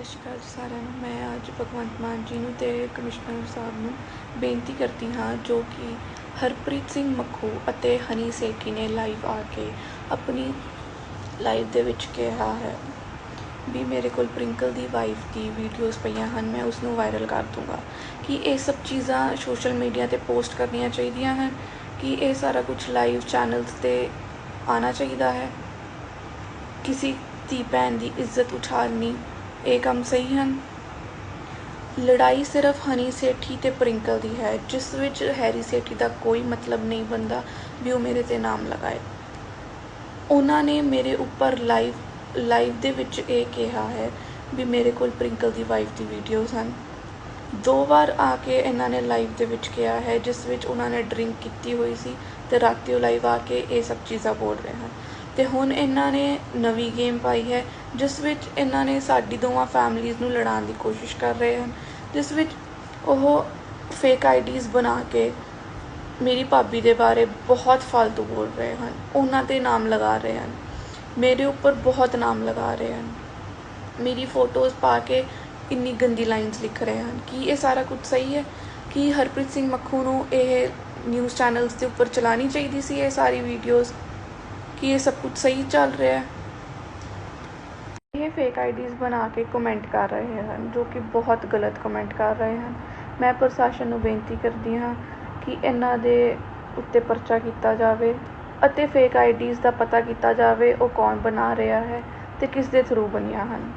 ਸਤਿ ਸ਼੍ਰੀ ਅਕਾਲ ਜੀ ਸਾਰਿਆਂ ਨੂੰ। ਮੈਂ ਅੱਜ ਭਗਵੰਤ ਮਾਨ ਜੀ ਨੂੰ ਅਤੇ ਕਮਿਸ਼ਨਰ ਸਾਹਿਬ ਨੂੰ ਬੇਨਤੀ ਕਰਦੀ ਹਾਂ, ਜੋ ਕਿ ਹਰਪ੍ਰੀਤ ਸਿੰਘ ਮੱਖੂ ਅਤੇ ਹਨੀ ਸੇਠੀ ਨੇ ਲਾਈਵ ਆ ਕੇ ਆਪਣੀ ਲਾਈਵ ਦੇ ਵਿੱਚ ਕਿਹਾ ਹੈ ਵੀ ਮੇਰੇ ਕੋਲ ਪ੍ਰਿੰਕਲ ਦੀ ਵਾਈਫ ਦੀ ਵੀਡੀਓਜ਼ ਪਈਆਂ ਹਨ, ਮੈਂ ਉਸ ਨੂੰ ਵਾਇਰਲ ਕਰ ਦੂੰਗਾ। ਕਿ ਇਹ ਸਭ ਚੀਜ਼ਾਂ ਸੋਸ਼ਲ ਮੀਡੀਆ ਤੇ ਪੋਸਟ ਕਰਨੀਆਂ ਚਾਹੀਦੀਆਂ ਹਨ? ਕਿ ਇਹ ਸਾਰਾ ਕੁਝ ਲਾਈਵ ਚੈਨਲਸ ਤੇ ਆਉਣਾ ਚਾਹੀਦਾ ਹੈ? ਕਿਸੇ ਦੀ ਭੈਣ ਦੀ ਇੱਜ਼ਤ ਉਛਾਲਣੀ ਇਹ ਕੰਮ ਸਹੀ ਹਨ। ਲੜਾਈ ਸਿਰਫ ਹਨੀ ਸੇਠੀ ਤੇ ਪ੍ਰਿੰਕਲ ਦੀ ਹੈ, ਜਿਸ ਵਿੱਚ ਹੈਰੀ ਸੇਠੀ ਦਾ ਕੋਈ ਮਤਲਬ ਨਹੀਂ ਬਣਦਾ ਵੀ ਉਹ ਮੇਰੇ ਤੇ ਨਾਮ ਲਗਾਏ। ਉਹਨਾਂ ਨੇ ਮੇਰੇ ਉੱਪਰ ਲਾਈਵ ਲਾਈਵ ਦੇ ਵਿੱਚ ਇਹ ਕਿਹਾ ਹੈ ਵੀ ਮੇਰੇ ਕੋਲ ਪ੍ਰਿੰਕਲ ਦੀ ਵਾਈਫ ਦੀ ਵੀਡੀਓਜ਼ ਹਨ। ਦੋ ਵਾਰ ਆ ਕੇ ਇਹਨਾਂ ਨੇ ਲਾਈਵ ਦੇ ਵਿੱਚ ਕਿਹਾ ਹੈ, ਜਿਸ ਵਿੱਚ ਉਹਨਾਂ ਨੇ ਡਰਿੰਕ ਕੀਤੀ ਹੋਈ ਸੀ ਤੇ ਰਾਤੀ ਉਹ ਲਾਈਵ ਆ ਕੇ ਇਹ ਸਭ ਚੀਜ਼ਾਂ ਬੋਲ ਰਹੇ ਹਨ। ਅਤੇ ਹੁਣ ਇਹਨਾਂ ਨੇ ਨਵੀਂ ਗੇਮ ਪਾਈ ਹੈ, ਜਿਸ ਵਿੱਚ ਇਹਨਾਂ ਨੇ ਸਾਡੀ ਦੋਵਾਂ ਫੈਮਲੀਜ਼ ਨੂੰ ਲੜਾਉਣ ਦੀ ਕੋਸ਼ਿਸ਼ ਕਰ ਰਹੇ ਹਨ। ਜਿਸ ਵਿੱਚ ਉਹ ਫੇਕ ਆਈਡੀਜ਼ ਬਣਾ ਕੇ ਮੇਰੀ ਭਾਬੀ ਦੇ ਬਾਰੇ ਬਹੁਤ ਫालतू ਬੋਲ ਰਹੇ ਹਨ। ਉਹਨਾਂ ਤੇ ਨਾਮ ਲਗਾ ਰਹੇ ਹਨ। ਮੇਰੇ ਉੱਪਰ ਬਹੁਤ ਨਾਮ ਲਗਾ ਰਹੇ ਹਨ। ਮੇਰੀ ਫੋਟੋਜ਼ ਪਾ ਕੇ ਇੰਨੀ ਗੰਦੀ ਲਾਈਨਸ ਲਿਖ ਰਹੇ ਹਨ। ਕੀ ਇਹ ਸਾਰਾ ਕੁਝ ਸਹੀ ਹੈ? ਕੀ ਹਰਪ੍ਰੀਤ ਸਿੰਘ ਮੱਖੂ ਨੂੰ ਇਹ ਨਿਊਜ਼ ਚੈਨਲਸ ਦੇ ਉੱਪਰ ਚਲਾਣੀ ਚਾਹੀਦੀ ਸੀ ਇਹ ਸਾਰੀ ਵੀਡੀਓਜ਼ ਕਿ ਇਹ ਸਭ ਕੁਝ ਸਹੀ ਚੱਲ ਰਿਹਾ ਹੈ ਇਹ ਫੇਕ ਆਈਡੀਜ਼ ਬਣਾ ਕੇ ਕਮੈਂਟ ਕਰ ਰਹੇ ਹਨ ਜੋ ਕਿ ਬਹੁਤ ਗਲਤ ਕਮੈਂਟ ਕਰ ਰਹੇ ਹਨ ਮੈਂ ਪ੍ਰਸ਼ਾਸਨ ਨੂੰ ਬੇਨਤੀ ਕਰਦੀ ਹਾਂ ਕਿ ਇਹਨਾਂ ਦੇ ਉੱਤੇ ਪਰਚਾ ਕੀਤਾ ਜਾਵੇ ਅਤੇ ਫੇਕ ਆਈਡੀਜ਼ ਦਾ ਪਤਾ ਕੀਤਾ ਜਾਵੇ ਉਹ ਕੌਣ ਬਣਾ ਰਿਹਾ ਹੈ ਤੇ ਕਿਸ ਦੇ ਥਰੂ ਬਣੀਆਂ ਹਨ।